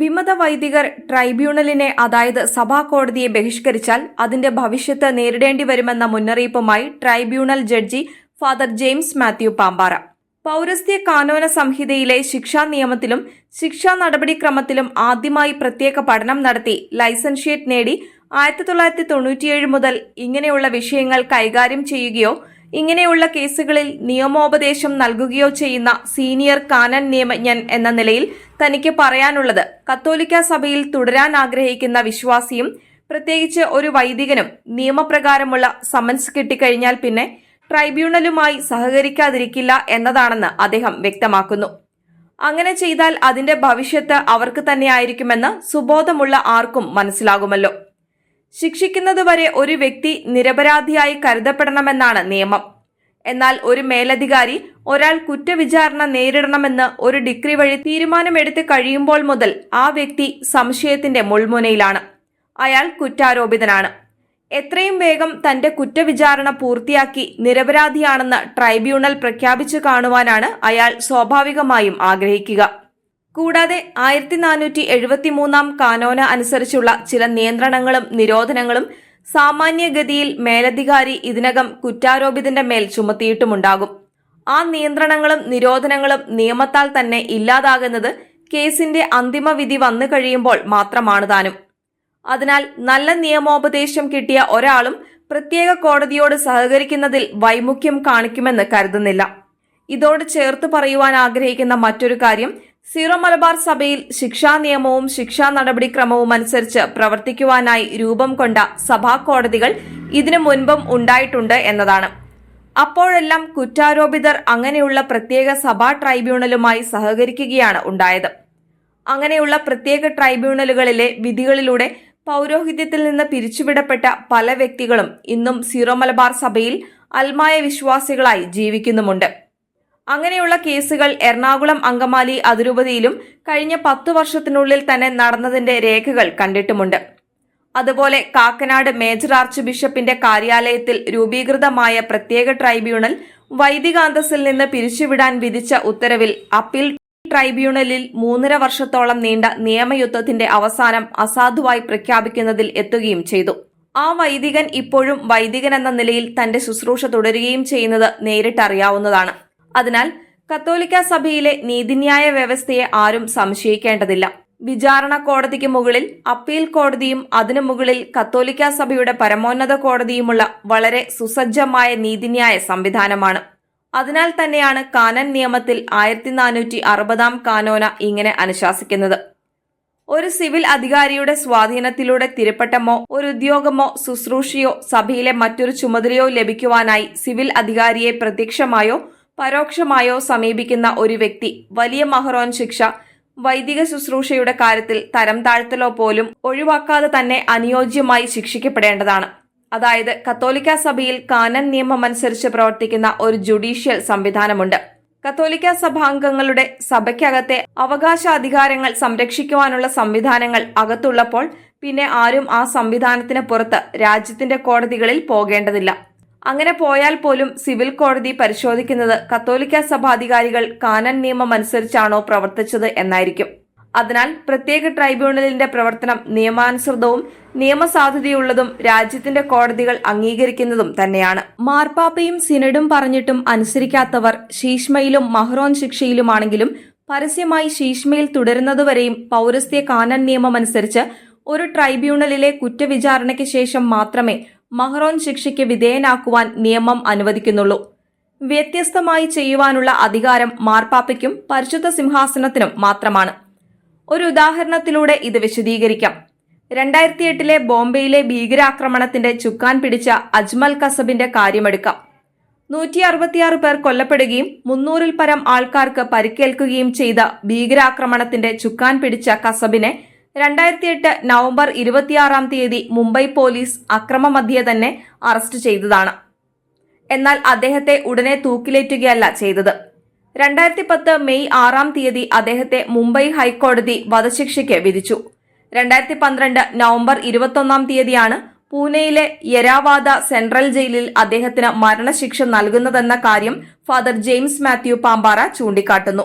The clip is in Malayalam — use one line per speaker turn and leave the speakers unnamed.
വിമത വൈദികർ ട്രൈബ്യൂണലിനെ അതായത് സഭാ കോടതിയെ ബഹിഷ്കരിച്ചാൽ അതിന്റെ ഭവിഷ്യത്ത് നേരിടേണ്ടി വരുമെന്ന മുന്നറിയിപ്പുമായി tribunal judge father James Mathew Pampara. പൗരസ്ത്യ കാനോന സംഹിതയിലെ ശിക്ഷാ നിയമത്തിലും ശിക്ഷാ നടപടിക്രമത്തിലും ആദ്യമായി പ്രത്യേക പഠനം നടത്തി ലൈസൻഷ്യേറ്റ് നേടി ആയിരത്തി തൊള്ളായിരത്തി തൊണ്ണൂറ്റിയേഴ് മുതൽ ഇങ്ങനെയുള്ള വിഷയങ്ങൾ കൈകാര്യം ചെയ്യുകയോ ഇങ്ങനെയുള്ള കേസുകളിൽ നിയമോപദേശം നൽകുകയോ ചെയ്യുന്ന സീനിയർ കാനൻ നിയമജ്ഞൻ എന്ന നിലയിൽ തനിക്ക് പറയാനുള്ളത് കത്തോലിക്ക സഭയിൽ തുടരാൻ ആഗ്രഹിക്കുന്ന വിശ്വാസിയും പ്രത്യേകിച്ച് ഒരു വൈദികനും നിയമപ്രകാരമുള്ള സമൻസ് കിട്ടിക്കഴിഞ്ഞാൽ പിന്നെ ട്രൈബ്യൂണലുമായി സഹകരിക്കാതിരിക്കില്ല എന്നതാണെന്ന് അദ്ദേഹം വ്യക്തമാക്കുന്നു. അങ്ങനെ ചെയ്താൽ അതിന്റെ ഭവിഷ്യത്ത് അവർക്ക് തന്നെയായിരിക്കുമെന്ന് സുബോധമുള്ള ആർക്കും മനസ്സിലാകുമല്ലോ. ശിക്ഷിക്കുന്നതുവരെ ഒരു വ്യക്തി നിരപരാധിയായി കരുതപ്പെടണമെന്നാണ് നിയമം. എന്നാൽ ഒരു മേലധികാരി ഒരാൾ കുറ്റവിചാരണ നേരിടണമെന്ന് ഒരു ഡിഗ്രി വഴി തീരുമാനമെടുത്ത് കഴിയുമ്പോൾ മുതൽ ആ വ്യക്തി സംശയത്തിന്റെ മുൾമുനയിലാണ്. അയാൾ കുറ്റാരോപിതനാണ്. എത്രയും വേഗം തന്റെ കുറ്റവിചാരണ പൂർത്തിയാക്കി നിരപരാധിയാണെന്ന് ട്രൈബ്യൂണൽ പ്രഖ്യാപിച്ചു കാണുവാനാണ് അയാൾ സ്വാഭാവികമായും ആഗ്രഹിക്കുക. കൂടാതെ ആയിരത്തി നാനൂറ്റി എഴുപത്തിമൂന്നാം കാനോന അനുസരിച്ചുള്ള ചില നിയന്ത്രണങ്ങളും നിരോധനങ്ങളും സാമാന്യഗതിയിൽ മേലധികാരി ഇതിനകം കുറ്റാരോപിതന്റെ മേൽ ചുമത്തിയിട്ടുമുണ്ടാകും. ആ നിയന്ത്രണങ്ങളും നിരോധനങ്ങളും നിയമത്താൽ തന്നെ ഇല്ലാതാകുന്നത് കേസിന്റെ അന്തിമ വിധി വന്നു കഴിയുമ്പോൾ മാത്രമാണ് താനും. അതിനാൽ നല്ല നിയമോപദേശം കിട്ടിയ ഒരാളും പ്രത്യേക കോടതിയോട് സഹകരിക്കുന്നതിൽ വൈമുഖ്യം കാണിക്കുമെന്ന് കരുതുന്നില്ല. ഇതോട് ചേർത്ത് പറയുവാൻ ആഗ്രഹിക്കുന്ന മറ്റൊരു കാര്യം സീറോ മലബാർ സഭയിൽ ശിക്ഷാ നിയമവും ശിക്ഷാ നടപടിക്രമവും അനുസരിച്ച് പ്രവർത്തിക്കുവാനായി രൂപം കൊണ്ട സഭാ കോടതികൾ ഇതിനു മുൻപും ഉണ്ടായിട്ടുണ്ട് എന്നതാണ്. അപ്പോഴെല്ലാം കുറ്റാരോപിതർ അങ്ങനെയുള്ള പ്രത്യേക സഭാ ട്രൈബ്യൂണലുമായി സഹകരിക്കുകയാണ് ഉണ്ടായത്. അങ്ങനെയുള്ള പ്രത്യേക ട്രൈബ്യൂണലുകളിലെ വിധികളിലൂടെ പൗരോഹിത്യത്തിൽ നിന്ന് പിരിച്ചുവിടപ്പെട്ട പല വ്യക്തികളും ഇന്നും സീറോ മലബാർ സഭയിൽ അൽമായ വിശ്വാസികളായി ജീവിക്കുന്നുമുണ്ട്. അങ്ങനെയുള്ള കേസുകൾ എറണാകുളം അങ്കമാലി അതിരൂപതയിലും കഴിഞ്ഞ പത്തു വർഷത്തിനുള്ളിൽ തന്നെ നടന്നതിന്റെ രേഖകൾ കണ്ടിട്ടുമുണ്ട്. അതുപോലെ കാക്കനാട് മേജർ ആർച്ച് ബിഷപ്പിന്റെ കാര്യാലയത്തിൽ രൂപീകൃതമായ പ്രത്യേക ട്രൈബ്യൂണൽ വൈദികാന്തസിൽ നിന്ന് പിരിച്ചുവിടാൻ വിധിച്ച ഉത്തരവിൽ അപ്പീൽ ട്രൈബ്യൂണലിൽ മൂന്നര വർഷത്തോളം നീണ്ട നിയമയുദ്ധത്തിന്റെ അവസാനം അസാധുവായി പ്രഖ്യാപിക്കുന്നതിൽ എത്തുകയും ചെയ്തു. ആ വൈദികൻ ഇപ്പോഴും വൈദികൻ എന്ന നിലയിൽ തന്റെ ശുശ്രൂഷ തുടരുകയും ചെയ്യുന്നത് നേരിട്ടറിയാവുന്നതാണ്. അതിനാൽ കത്തോലിക്ക സഭയിലെ നീതിന്യായ വ്യവസ്ഥയെ ആരും സംശയിക്കേണ്ടതില്ല. വിചാരണ കോടതിക്ക് മുകളിൽ അപ്പീൽ കോടതിയും അതിനു മുകളിൽ കത്തോലിക്ക സഭയുടെ പരമോന്നത കോടതിയുമുള്ള വളരെ സുസജ്ജമായ നീതിന്യായ സംവിധാനമാണ്. അതിനാൽ തന്നെയാണ് കാനൻ നിയമത്തിൽ ആയിരത്തി നാനൂറ്റി അറുപതാം കാനോന ഇങ്ങനെ അനുശാസിക്കുന്നത്. ഒരു സിവിൽ അധികാരിയുടെ സ്വാധീനത്തിലൂടെ തിരുപ്പട്ടമോ ഒരു ഉദ്യോഗമോ ശുശ്രൂഷയോ സഭയിലെ മറ്റൊരു ചുമതലയോ ലഭിക്കുവാനായി സിവിൽ അധികാരിയെ പ്രത്യക്ഷമായോ പരോക്ഷമായോ സമീപിക്കുന്ന ഒരു വ്യക്തി വലിയ മഹറോൻ ശിക്ഷ വൈദിക ശുശ്രൂഷയുടെ കാര്യത്തിൽ തരം താഴ്ത്തലോ പോലും ഒഴിവാക്കാതെ തന്നെ അനുയോജ്യമായി ശിക്ഷിക്കപ്പെടേണ്ടതാണ്. അതായത് കത്തോലിക്ക സഭയിൽ കാനൻ നിയമം അനുസരിച്ച് പ്രവർത്തിക്കുന്ന ഒരു ജുഡീഷ്യൽ സംവിധാനമുണ്ട്. കത്തോലിക്ക സഭാംഗങ്ങളുടെ സഭയ്ക്കകത്തെ അവകാശാധികാരങ്ങൾ സംരക്ഷിക്കുവാനുള്ള സംവിധാനങ്ങൾ അകത്തുള്ളപ്പോൾ പിന്നെ ആരും ആ സംവിധാനത്തിന് പുറത്ത് രാജ്യത്തിന്റെ കോടതികളിൽ പോകേണ്ടതില്ല. അങ്ങനെ പോയാൽ പോലും സിവിൽ കോടതി പരിശോധിക്കുന്നത് കത്തോലിക്ക സഭാധികാരികൾ കാനൻ നിയമം അനുസരിച്ചാണോ പ്രവർത്തിച്ചത് എന്നായിരിക്കും. അതിനാൽ പ്രത്യേക ട്രൈബ്യൂണലിന്റെ പ്രവർത്തനം നിയമാനുസൃതവും നിയമസാധുതയുള്ളതും രാജ്യത്തിന്റെ കോടതികൾ അംഗീകരിക്കുന്നതും തന്നെയാണ്. മാർപ്പാപ്പയും സിനഡും പറഞ്ഞിട്ടും അനുസരിക്കാത്തവർ ശീഷ്മയിലും മഹ്റോൻ ശിക്ഷയിലുമാണെങ്കിലും പരസ്യമായി ശീഷ്മയിൽ തുടരുന്നതുവരെയും പൗരസ്ത്യ കാനൻ നിയമം അനുസരിച്ച് ഒരു ട്രൈബ്യൂണലിലെ കുറ്റവിചാരണയ്ക്ക് ശേഷം മാത്രമേ മഹ്റോൻ ശിക്ഷയ്ക്ക് വിധേയനാക്കുവാൻ നിയമം അനുവദിക്കുന്നുള്ളൂ. വ്യത്യസ്തമായി ചെയ്യുവാനുള്ള അധികാരം മാർപ്പാപ്പയ്ക്കും പരിശുദ്ധ സിംഹാസനത്തിനും മാത്രമാണ്. ഒരു ഉദാഹരണത്തിലൂടെ ഇത് വിശദീകരിക്കാം. രണ്ടായിരത്തി എട്ടിലെ ബോംബെയിലെ ഭീകരാക്രമണത്തിന്റെ ചുക്കാൻ പിടിച്ച അജ്മൽ കസബിന്റെ കാര്യമെടുക്കാം. നൂറ്റി അറുപത്തിയാറ് പേർ കൊല്ലപ്പെടുകയും മുന്നൂറിൽ പരം ആൾക്കാർക്ക് പരിക്കേൽക്കുകയും ചെയ്ത ഭീകരാക്രമണത്തിന്റെ ചുക്കാൻ പിടിച്ച കസബിനെ രണ്ടായിരത്തി എട്ട് നവംബർ ഇരുപത്തിയാറാം തീയതി മുംബൈ പോലീസ് അക്രമമധ്യേ തന്നെ അറസ്റ്റ് ചെയ്തതാണ്. എന്നാൽ അദ്ദേഹത്തെ ഉടനെ തൂക്കിലേറ്റുകയല്ല ചെയ്തത്. രണ്ടായിരത്തി പത്ത് മെയ് ആറാം തീയതി അദ്ദേഹത്തെ മുംബൈ ഹൈക്കോടതി വധശിക്ഷയ്ക്ക് വിധിച്ചു. രണ്ടായിരത്തി പന്ത്രണ്ട് നവംബർ ഇരുപത്തൊന്നാം തീയതിയാണ് പൂനെയിലെ യരാവാദ സെൻട്രൽ ജയിലിൽ അദ്ദേഹത്തിന് മരണശിക്ഷ നൽകുന്നതെന്ന കാര്യം ഫാദർ ജെയിംസ് മാത്യു പാമ്പാറ ചൂണ്ടിക്കാട്ടുന്നു.